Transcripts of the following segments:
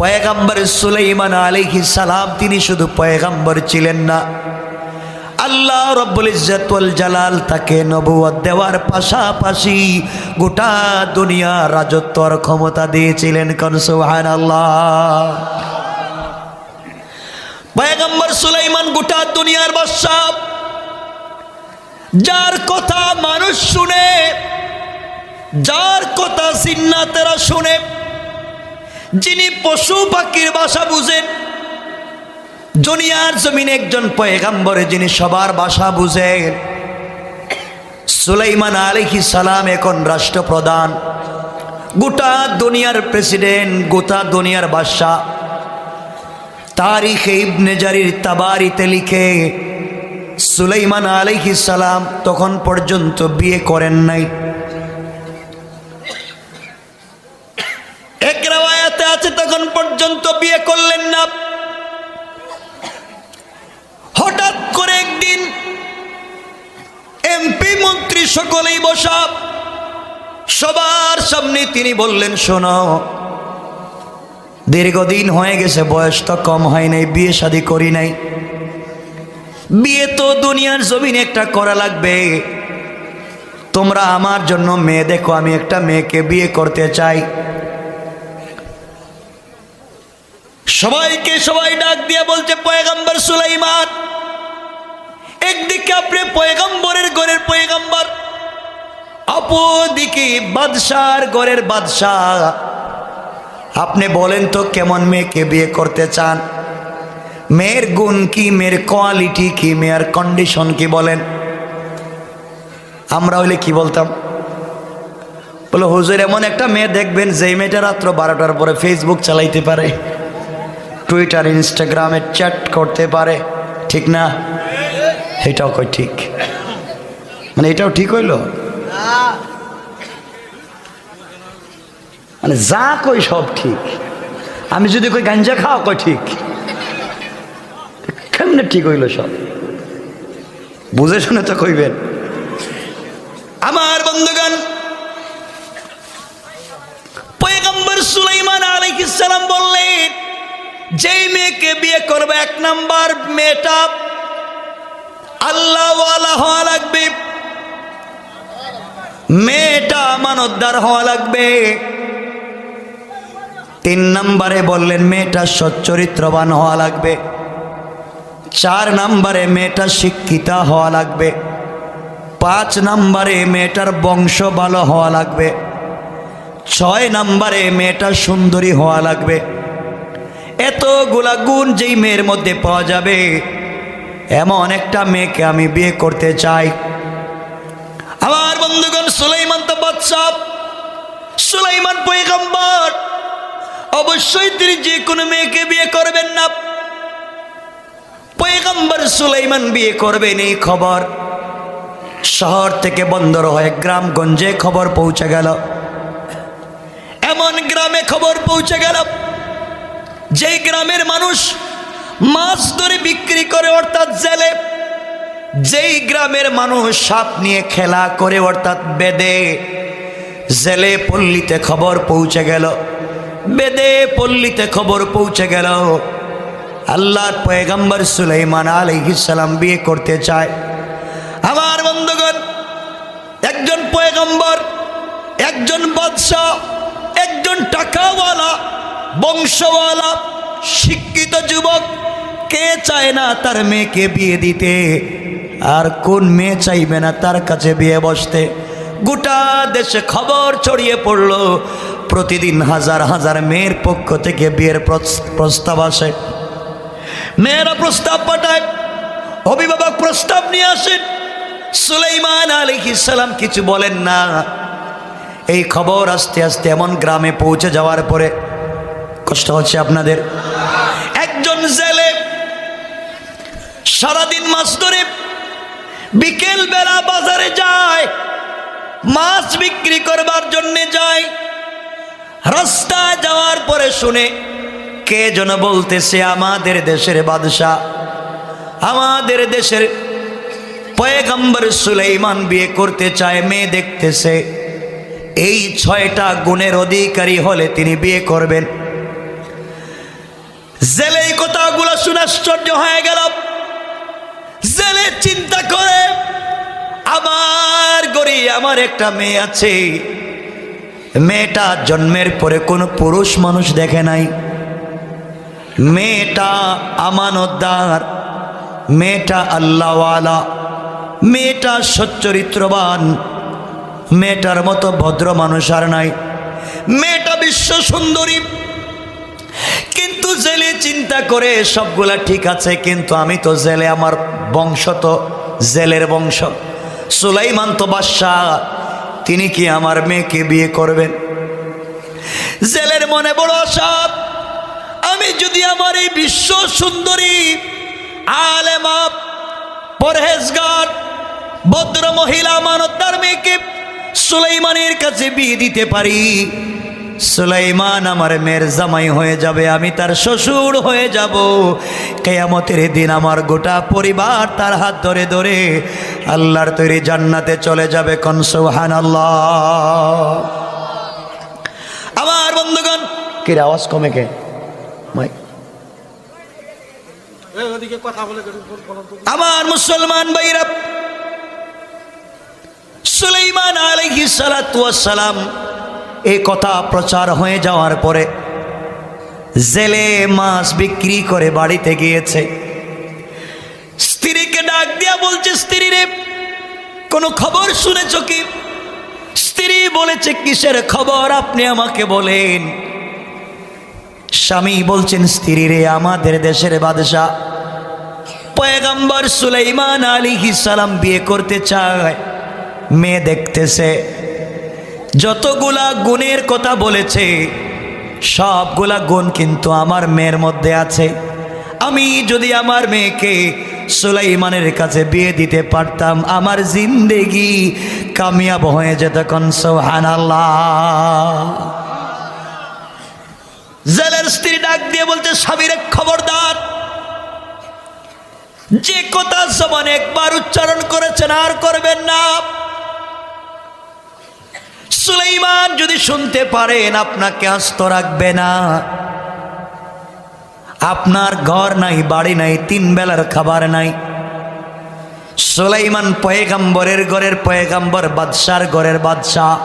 পয়গাম্বর সুলাইমান আলাইহি সালাম, তিনি শুধু পয়গাম্বর ছিলেন না। আল্লাহ রব্বুল ইজ্জতুল জালাল তাকে নবুয়ত দেওয়ার পাশাপাশি গোটা দুনিয়া রাজত্বর ক্ষমতা দিয়েছিলেন কোন সুবহানাল্লাহ। পয়গম্বর সুলাইমান গোটা দুনিয়ার বাদশা যার কথা মানুষ শুনে, যার কথা সিন্নাতেরা শুনে যিনি পশু পাখির ভাষা বুঝেন, দুনিয়ার জমিনে একজন পয়গাম্বরে যিনি সবার ভাষা বুঝেন। সুলাইমান আলাইহি সালাম এখন রাষ্ট্রপ্রধান, গোটা দুনিয়ার প্রেসিডেন্ট, গোটা দুনিয়ার বাদশাহ তারিখে ইবনে জারির তাবারিতে লিখে, সুলাইমান আলাইহি সালাম তখন পর্যন্ত বিয়ে করেন নাই এক রেওয়ায়াতে তখন পর্যন্ত বিয়ে করলেন না। হঠাৎ করে একদিন এমপি মন্ত্রী সকলেই বসা। সবার সামনে তিনি বললেন, শোনো, দীর্ঘদিন হয়ে গেছে, বয়স তো কম হয় নাই, বিয়ে শাদি করি নাই। বিয়ে তো দুনিয়ার জমিনে একটা করা লাগবে। তোমরা আমার জন্য মেয়ে দেখো, আমি একটা মেয়েকে বিয়ে করতে চাই। সবাইকে সবাই ডাক দিয়ে বলছে, পয়গম্বর সুলাইমান, একদিকে আপনি পয়গম্বরের ঘরের পয়গম্বর, অপরদিকে বাদশার ঘরের বাদশাহ। আপনি বলেন তো, কেমন মেয়েকে বিয়ে করতে চান? মেয়ের গুণ কি, মেয়ের কোয়ালিটি কি, মেয়ের কন্ডিশন কি বলেন? আমরা হইলে কি বলতাম? বলো, হুজুর, এমন একটা মেয়ে দেখবেন যে মেয়েটা রাত্র বারোটার পরে ফেসবুক চালাইতে পারে। টুইটার ইনস্টাগ্রামে চ্যাট করতে পারে, ঠিক না? এটাও কই ঠিক? মানে এটাও ঠিক হইল? মানে যা কই সব ঠিক। আমি যদি কই গাঞ্জা খাওয়া কই ঠিক। কেমনে ঠিক হইল সব? বুঝে শুনে তো কইবেন। আমার বন্ধুগণ যেই মেয়েকে বিয়ে করবে, এক নাম্বার মেয়েটা আল্লাহ হওয়া লাগবে। মেয়েটা আমানতদার হওয়া লাগবে। তিন নম্বরে বললেন, মেয়েটা সচ্চরিত্রবান হওয়া লাগবে। চার নম্বরে, মেয়েটা শিক্ষিতা হওয়া লাগবে। পাঁচ নম্বরে, মেয়েটার বংশ ভালো হওয়া লাগবে। ছয় নম্বরে, মেয়েটা সুন্দরী হওয়া লাগবে। এতগুলা গুণ যেই মেয়ের মধ্যে পাওয়া যাবে, এমন একটা মেয়েকে আমি বিয়ে করতে চাই। আমার বন্ধুগণ, সুলাইমান তো বাদশাহ, সুলাইমান পয়গম্বর, অবশ্যই তিনি যে কোনো মেয়েকে বিয়ে করবেন না। পয়গম্বর সুলাইমান বিয়ে করবেন এই খবর। শহর থেকে বন্দর হয়ে গ্রামগঞ্জে খবর পৌঁছে গেল। এমন গ্রামে খবর পৌঁছে গেল। যেই গ্রামের মানুষ মাছ ধরে বিক্রি করে, অর্থাৎ জেলে, যেই গ্রামের মানুষ সাপ নিয়ে খেলা করে, অর্থাৎ বেদে, জেলে পল্লীতে খবর পৌঁছে গেল। বেদে পল্লীতে খবর পৌঁছে গেল। আল্লাহর পয়গম্বর সুলাইমান আলাইহিসালাম বিয়ে করতে চায়। আমার বন্ধুগণ, একজন পয়গম্বর, একজন বাদশাহ, একজন টাকাওয়ালা বংশওয়ালা, শিক্ষিত যুবক, কে চায় না তার মেয়েকে বিয়ে দিতে? আর কোন মেয়ে চাইবে না তার কাছে বিয়ে বসতে? গোটা দেশে খবর ছড়িয়ে পড়ল, প্রতিদিন হাজার হাজার মেয়ের পক্ষ থেকে বিয়ের প্রস- প্রস্তাব আসে। মেয়েরা প্রস্তাব পাঠায়, অভিভাবক প্রস্তাব নিয়ে আসেন সুলাইমান আলাইহিস সালাম কিছু বলেন না। এই খবর আস্তে আস্তে এমন গ্রামে পৌঁছে যাওয়ার পরে কষ্ট হচ্ছে আপনাদের। একজন জেলে সারাদিন মাছ ধরে বিকেল বেলা বাজারে যায়, মাছ বিক্রি করবার জন্যে যায়, রাস্তায় যাওয়ার পরে শুনে কে যেন বলতেছে, আমাদের দেশের বাদশাহ, আমাদের দেশের পয়গম্বর সুলাইমান বিয়ে করতে চায়, মেয়ে দেখতেছে, এই ছয়টা গুণের অধিকারী হলে তিনি বিয়ে করবেন। জেলে এই কথাগুলো শুনে আশ্চর্য হয়ে গেল। জেলে চিন্তা করে আমার গড়ি, আমার একটা মেয়ে আছে। মেয়েটা জন্মের পরে কোনো পুরুষ মানুষ দেখে নাই। মেয়েটা আমানতদার, মেয়েটা আল্লাহওয়ালা, মেয়েটা সচ্চরিত্রবান, মেয়েটার মতো ভদ্র মানুষ আর নাই। মেয়েটা বিশ্ব সুন্দরী। জেলে চিন্তা করে সবগুলা ঠিক আছে, কিন্তু আমি তো জেলে, আমার বংশ তো জেলের বংশ। সুলাইমান তো বাদশাহ, তিনি কি আমার মেয়েকে বিয়ে করবেন? জেলের মনে বড় আশা, আমি যদি আমার এই বিশ্ব সুন্দরী আলেমা, পরহেজগার, ভদ্র মহিলা মানবদার মেয়েকে সুলাইমানের কাছে বিয়ে দিতে পারি সুলাইমান আমার মেয়ের জামাই হয়ে যাবে আমি তার শ্বশুর হয়ে যাব। কেয়ামতের দিন আমার গোটা পরিবার তার হাত ধরে ধরে আল্লাহর তৈরি জান্নাতে চলে যাবে কনসৌহান আল্লাহ আমার বন্ধুগণ কিরে আওয়াজ কমে কে? মাইক। আমার মুসলমান ভাইরা সুলাইমান আলাইহি সালাম এই কথা প্রচার হয়ে যাওয়ার পরে জেলে মাছ বিক্রি করে বাড়িতে গিয়েছে। স্ত্রীকে ডাক দিয়া বলছে, স্ত্রী রে, কোনো খবর শুনেছ কি? স্ত্রী বলেছে, কিসের খবর আপনি আমাকে বলেন? স্বামী বলছেন, স্ত্রী রে, আমাদের দেশের বাদশাহ পয়গম্বর সুলাইমান আলী সালাম বিয়ে করতে চায়, মেয়ে দেখতেছে। যতগুলা গুণের কথা বলেছে, সবগুলা গুণ কিন্তু আমার মেয়ের মধ্যে আছে। আমি যদি আমার মেয়েকে সুলাইমানের কাছে বিয়ে দিতে পারতাম, আমার জিন্দেগি কামিয়াব হয়ে যেত জেলের স্ত্রী ডাক দিয়ে বলতে স্বামীরে খবরদার, যে কথা সমান একবার উচ্চারণ করেছেন, আর করবেন না। সুলাইমান যদি শুনতে পারেন, আপনাকে আস্ত রাখবে না। আপনার ঘর নাই, বাড়ি নাই, তিন বেলার খাবার নাই। সুলাইমান পয়েগাম্বরের ঘরের পয়েগাম্বর, বাদশার ঘরের বাদশাহ।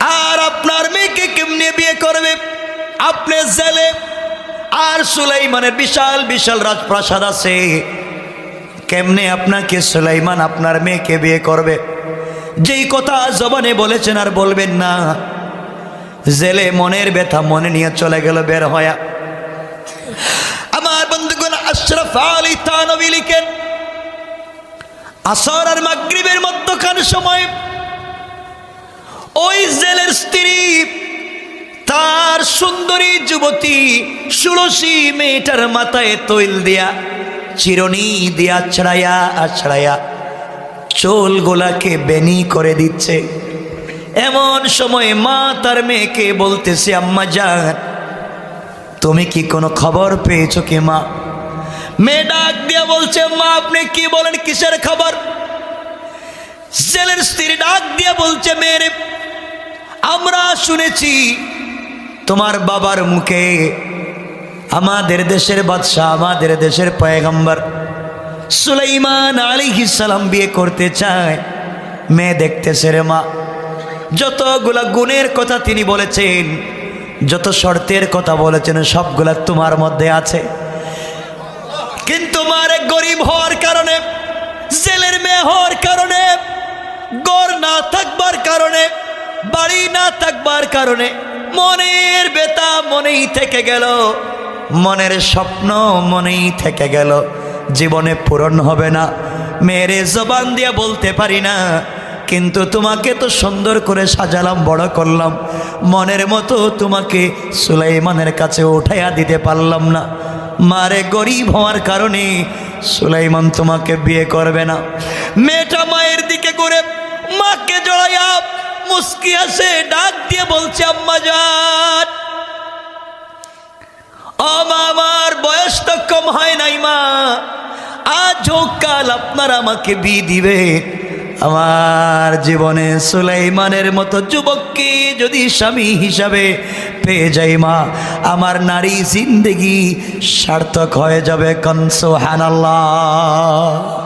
আর আপনার মেয়েকে কেমনে বিয়ে করবে? আপনি জেলে। আর সুলাইমানের বিশাল বিশাল রাজপ্রাসাদ আছে। কেমনে আপনাকে সুলাইমান, আপনার মেয়েকে বিয়ে করবে? যেই কথা জবানে বলেছেন আর বলবেন না। জেলে মনের ব্যথা মনে নিয়ে চলে গেল বের হয়া। আমার বন্ধুগণ, আশরাফ আলী তানবী লিখেন, আসর আর মাগরিবের মধ্যখান সময় ওই জেলের স্ত্রী, তার সুন্দরী যুবতী সুরসী মেয়েটার মাথায় তৈল দিয়া, চিরনি দিয়া ছড়াইয়া আছড়াইয়া চোল গোলাকে বেনি করে দিচ্ছে। এমন সময় মা তার মেয়েকে বলতেছে, আম্মা যান তুমি কি কোনো খবর পেয়েছ কি মা? মেয়ে ডাক দিয়া বলছে, মা, আপনি কি বলেন, কিসের খবর? জেলের স্ত্রী ডাক দিয়া বলছে, মেয়েরে, আমরা শুনেছি তোমার বাবার মুখে আমাদের দেশের বাদশাহ, আমাদের দেশের পয়গম্বর সুলাইমান সালাম বিয়ে করতে চায়। মেয়ে দেখতেছে রে মা, যতগুলা গুণের কথা তিনি বলেছেন, যত শর্তের কথা বলেছেন, সবগুলা তোমার মধ্যে আছে। কিন্তু মার গরিব হওয়ার কারণে, জেলের মেয়ে হওয়ার কারণে গড় না থাকবার কারণে, বাড়ি না থাকবার কারণে মনের বেতা মনেই থেকে গেল। মনের স্বপ্ন মনেই থেকে গেল। জীবনে পূরণ হবে না। মেয়েরে জবান দিয়ে বলতে পারি না, কিন্তু তোমাকে তো সুন্দর করে সাজালাম, বড় করলাম। মনের মতো তোমাকে সুলাইমানের কাছে উঠাইয়া দিতে পারলাম না। মারে গরিব হওয়ার কারণে সুলাইমান তোমাকে বিয়ে করবে না। মেয়েটা মায়ের দিকে করে মাকে জড়াইয়া মুস্কি আসে ডাক দিয়ে বলছে, আম্মা যান ও মা আমার বয়স তো কম হয় নাই মা আজ হোক কাল আপনার আমাকে বি দিবে। আমার জীবনে সুলাইমানের মতো যুবককে যদি স্বামী হিসাবে পেয়ে যাই মা, আমার নারী জিন্দেগি সার্থক হয়ে যাবে কনসো হানাল্লাহ